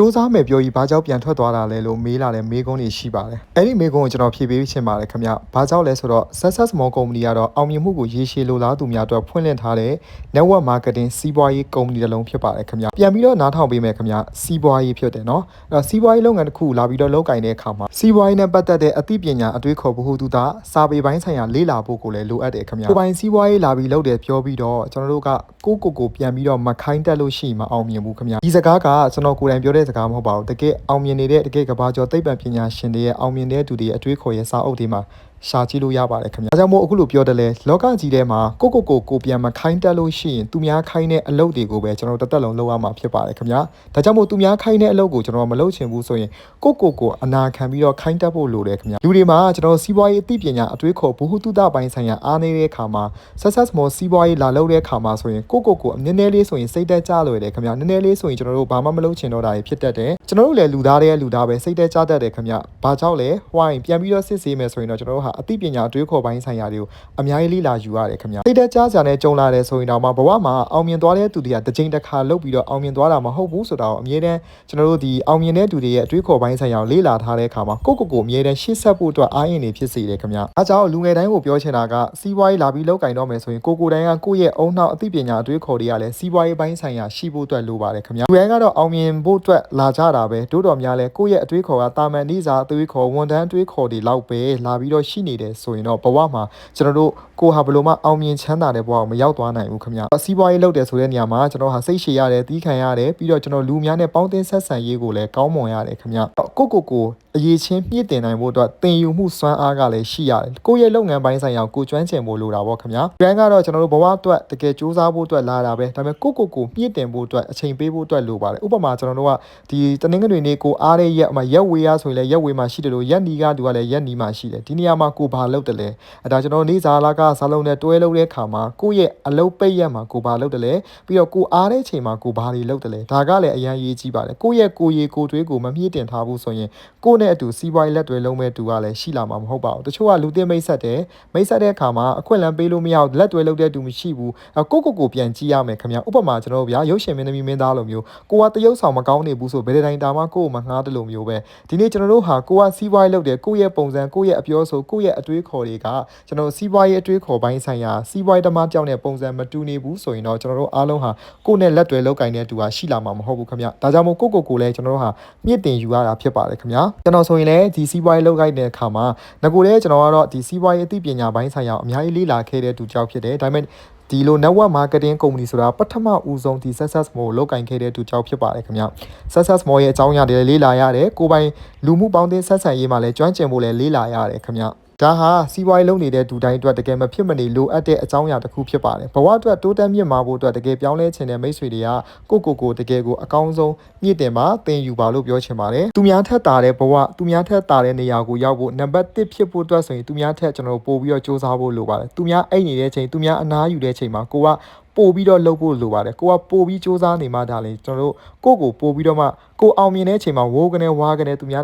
စူးစမ်းမယ်ပြောကြီးဘာကြောင့်ပြန်ထွက်သွားတာလဲလို့မေးလာတဲ့မေးခွန်းတွေရှိပါတယ်အဲ့ဒီမေးခွန်းကိုကျွန်တော်ဖြေပေးချင်ပါတယ်ခင်ဗျဘာကြောင့်လဲဆိုတော့ Success Small Company ကတော့အောင်မြင်မှုကိုရေရှည်လိုလားသူများအတွက်ဖွင့်လှစ်ထားတဲ့ Network Marketing စီးပွားရေးကုမ္ပဏီတစ်လုံးဖြစ်ပါတယ်ခင်ဗျပြန်ပြီးတော့နားထောင်ပေးမယ်ခင်ဗျစီးပွားရေးဖြစ်တယ်နော်အဲ့တော့စီးပွားရေးလုပ်ငန်းတစ်ခုလာပြီးတော့လုပ်ကင်တဲ့အခါမှာစီးပွားရေးနဲ့ပတ်သက်တဲ့အသိပညာအတွေးခေါ်ဘ ഹു တုတာစာပေပိုင်းဆိုင်ရာလေ့လာဖို့ကိုလည်းလိုအပ်တယ်ခင်ဗျကိုယ်ပိုင်စီးပွားရေးလာပြီးလုပ်တယ်ပြောပြီးတော့ကျွန်တော်တို့ကကိုယ့်ကိုယ်ကိုပြန်ပြီးတော့မခိုင်းတက်လို့ရှိရင်မအောင်မြင်ဘူးခင်ဗျဒီစကားကကျွန်တော်ကိုယ်တိုင်ပြောတဲ့စကားမဟုတ်ပါဘူးတကယ်အောင်မြင်နေတဲ့တကယ်ကဘာကျော်သိပ္ပံပညာရှင်တွေရဲ့အောင်မြင်တဲ့သူတွေရဲ့အတွေးခေါ်ရဲ့စာအုပ်တွေမှာ ရှာကြည့်လို့ရပါတယ်ခင်ဗျာ။ဒါကြောင့်မို့အခုလိုပြောတယ်လေလောကကြီးထဲမှာကိုကိုကိုကိုပြန်မခိုင်းတက်လို့ရှိရင်သူများခိုင်းတဲ့အလုပ်တွေကိုပဲကျွန်တော်တစ်သက်လုံးလုပ်ရမှာဖြစ်ပါတယ်ခင်ဗျာ။ဒါကြောင့်မို့သူများခိုင်းတဲ့အလုပ်ကိုကျွန်တော်မလုပ်ချင်ဘူးဆိုရင်ကိုကိုကိုအနာခံပြီးတော့ခိုင်းတက်ဖို့လိုတယ်ခင်ဗျာ။လူတွေမှာကျွန်တော်စီးပွားရေးအသိပညာအတွေးခေါ်ဘ ഹു တုတပိုင်းဆိုင်ရာအားနေတဲ့အခါမှာ success more စီးပွားရေးလာလုပ်တဲ့အခါမှာဆိုရင်ကိုကိုကိုအနည်းနည်းလေးဆိုရင်စိတ်တက်ကြလွယ်တယ်ခင်ဗျာ။နည်းနည်းလေးဆိုရင်ကျွန်တော်တို့ဘာမှမလုပ်ချင်တော့တာဖြစ်တတ်တယ်။ကျွန်တော်တို့လည်းလူသားတွေရဲ့လူသားပဲစိတ်တက်ကြတတ်တယ်ခင်ဗျ။ဘာကြောင့်လဲ။ why ပြန်ပြီးတော့စစ်ဆေးမယ်ဆိုရင်တော့ကျွန်တော်တို့ဟာအသိပညာအတွေးခေါ်ပိုင်းဆိုင်ရာတွေကိုအများကြီးလေ့လာယူရတယ်ခင်ဗျစိတ်သက်ကြားစရာနဲ့ကြုံလာတယ်ဆိုရင်တော့မှဘဝမှာအောင်မြင်သွားတဲ့သူတွေကတစ်ချိန်တစ်ခါလုပ်ပြီးတော့အောင်မြင်သွားတာမဟုတ်ဘူးဆိုတာကိုအမြဲတမ်းကျွန်တော်တို့ဒီအောင်မြင်တဲ့သူတွေရဲ့အတွေးခေါ်ပိုင်းဆိုင်ရာကိုလေ့လာထားတဲ့အခါမှာကိုယ့်ကိုယ်ကိုအမြဲတမ်းရှေ့ဆက်ဖို့အတွက်အားရင်နေဖြစ်စေတယ်ခင်ဗျအဲကြောင့်လူငယ်တိုင်းကိုပြောချင်တာကစီးပွားရေးလာပြီးလောက်ကင်တော့မယ်ဆိုရင်ကိုကိုယ်တိုင်ကကိုယ့်ရဲ့အုံနောက်အသိပညာအတွေးခေါ်တွေကလည်းစီးပွားရေးပိုင်းဆိုင်ရာရှိဖို့အတွက်လိုပါတယ်ခင်ဗျလူတိုင်းကတော့အောင်မြင်ဖို့အတွက်လာကြတာပဲတိုးတော်များလဲကိုယ့်ရဲ့အတွေးခေါ်ကတာမန်နေစာအတွေးခေါ်ဝန်ထမ်းအတွေးခေါ်တွေလောက်ပဲလာပြီးတော့ရှိနေတယ်ဆိုရင်တော့ဘဝမှာကျွန်တော်တို့ကိုဟာဘယ်လိုမှအောင်မြင်ချမ်းသာတဲ့ဘဝကိုမရောက်သွားနိုင်ဘူးခင်ဗျ။စီးပွားရေးလုပ်တယ်ဆိုတဲ့နေရာမှာကျွန်တော်ဟာစိတ်ရှည်ရတယ်တီးခံရတယ်ပြီးတော့ကျွန်တော်လူများနဲ့ပေါင်းတင်ဆက်ဆံရေးကိုလည်းကောင်းမွန်ရတယ်ခင်ဗျ။ကိုကိုကိုအရေးချင်းမြင့်တင်နိုင်ဖို့အတွက်တင်ယူမှုစွမ်းအားကလည်းရှိရတယ်။ကိုယ့်ရဲ့လုပ်ငန်းပိုင်းဆိုင်ရာကိုကျွမ်းကျင်ဖို့လိုတာပေါ့ခင်ဗျာ။ပြန်ကတော့ကျွန်တော်တို့ဘဝအတွက်တကယ်စူးစမ်းဖို့အတွက်လာတာပဲ။ဒါပေမဲ့ကိုကိုကိုမြင့်တင်ဖို့အတွက်အချိန်ပေးဖို့အတွက်လိုပါတယ်။ဥပမာကျွန်တော်တို့ကဒီတနင်္ဂနွေနေ့ကိုအားတဲ့ရက်အမရက်ဝေးရဆိုရင်လည်းရက်ဝေးမှာရှိတယ်လို့ရက်နီကတူကလည်းရက်နီမှာရှိတယ်။ဒီနေရာမှာကိုဘာလုပ်တယ်လဲ။အဲဒါကျွန်တော်နေစာလာကစားလုံးနဲ့တွဲလုပ်တဲ့ခါမှာကိုယ့်ရဲ့အလုပ်ပိတ်ရက်မှာကိုဘာလုပ်တယ်လဲ။ပြီးတော့ကိုအားတဲ့ချိန်မှာကိုဘာတွေလုပ်တယ်လဲ။ဒါကလည်းအရန်ရေးကြည့်ပါတယ်။ကိုယ့်ရဲ့ကိုရီကိုတွေးကိုမမြင့်တင်ထားဘူးဆိုရင်ကိုယ့်နဲ့အတူစီးပွားရေးလက်တွဲလုံးမဲ့တူကလည်းရှိလာမှာမဟုတ်ပါဘူးတချို့ကလူသစ်မိတ်ဆက်တယ်မိတ်ဆက်တဲ့အခါမှာအခွင့်အလမ်းပေးလို့မရဘူးလက်တွဲလုံးတဲ့တူမရှိဘူးကိုကိုကိုပြန်ကြည့်ရမယ်ခင်ဗျဥပမာကျွန်တော်တို့ဗျာရုပ်ရှင်မင်းသမီးမင်းသားလိုမျိုးကိုကတရုပ်ဆောင်မကောင်းနေဘူးဆိုဘယ်တိုင်းတာမှကိုကိုမငှားတယ်လို့မျိုးပဲဒီနေ့ကျွန်တော်တို့ဟာကိုကစီးပွားရေးလုပ်တယ်ကိုရဲ့ပုံစံကိုရဲ့အပြောဆိုကိုရဲ့အတွေးခေါ်တွေကကျွန်တော်စီးပွားရေးအတွေးခေါ်ပိုင်းဆိုင်ရာစီးပွားရေးတမကြောက်တဲ့ပုံစံမတူနေဘူးဆိုရင်တော့ကျွန်တော်တို့အားလုံးဟာကိုနဲ့လက်တွဲလောက်ကင်တဲ့တူဟာရှိလာမှာမဟုတ်ဘူးခင်ဗျဒါကြောင့်မို့ကိုကိုကိုလည်းကျွန်တော်တို့ဟာမြင့်တင်ယူရတာဖြစ်ပါတယ်ခင်ဗျကျွန်တော်ဆိုရင်လည်းဒီစီးပွားရေးလုပ်ကိုက်တဲ့အခါမှာငကိုလည်းကျွန်တော်ကတော့ဒီစီးပွားရေးအသိပညာပိုင်းဆိုင်ရာအများကြီးလေ့လာခဲ့တဲ့သူကြောက်ဖြစ်တယ်ဒါပေမဲ့ဒီလို network marketing company ဆိုတာပထမဦးဆုံးဒီ success more လောက်ကင်ခဲ့တဲ့သူကြောက်ဖြစ်ပါတယ်ခင်ဗျ success more ရဲ့အကြောင်းအရာတွေလေ့လာရတယ်ကိုပိုင်လူမှုပေါင်းသင်းဆက်ဆံရေးမှာလည်းကျွမ်းကျင်ဖို့လည်းလေ့လာရတယ်ခင်ဗျ ဒါဟာစီးပွားရေးလုပ်နေတဲ့ဒူတိုင်းအတွက်တကယ်မဖြစ်မနေလိုအပ်တဲ့အကြောင်းအရာတစ်ခုဖြစ်ပါတယ်ဘဝအတွက်တိုးတက်မြင့်မားဖို့အတွက်တကယ်ပြောင်းလဲခြင်းတဲ့မိတ်ဆွေတွေကကိုကိုကိုတကယ်ကိုအကောင်းဆုံးမြင့်တင်ပါသင်ယူပါလို့ပြောချင်ပါတယ်သူများထက်တာတဲ့ဘဝသူများထက်တာတဲ့နေရာကိုရောက်ဖို့နံပါတ်1ဖြစ်ဖို့အတွက်ဆိုရင်သူများထက်ကျွန်တော်ပို့ပြီးတော့စူးစမ်းဖို့လိုပါတယ်သူများအိတ်နေတဲ့ချိန်သူများအနားယူတဲ့ချိန်မှာကိုကပို့ပြီးတော့လှုပ်ဖို့လိုပါတယ်ကိုကပို့ပြီးစူးစမ်းနေမှဒါလေကျွန်တော်တို့ကိုကိုပို့ပြီးတော့မှကိုအောင်မြင်တဲ့အချိန်မှာဝိုးကနေဝါကနေသူများ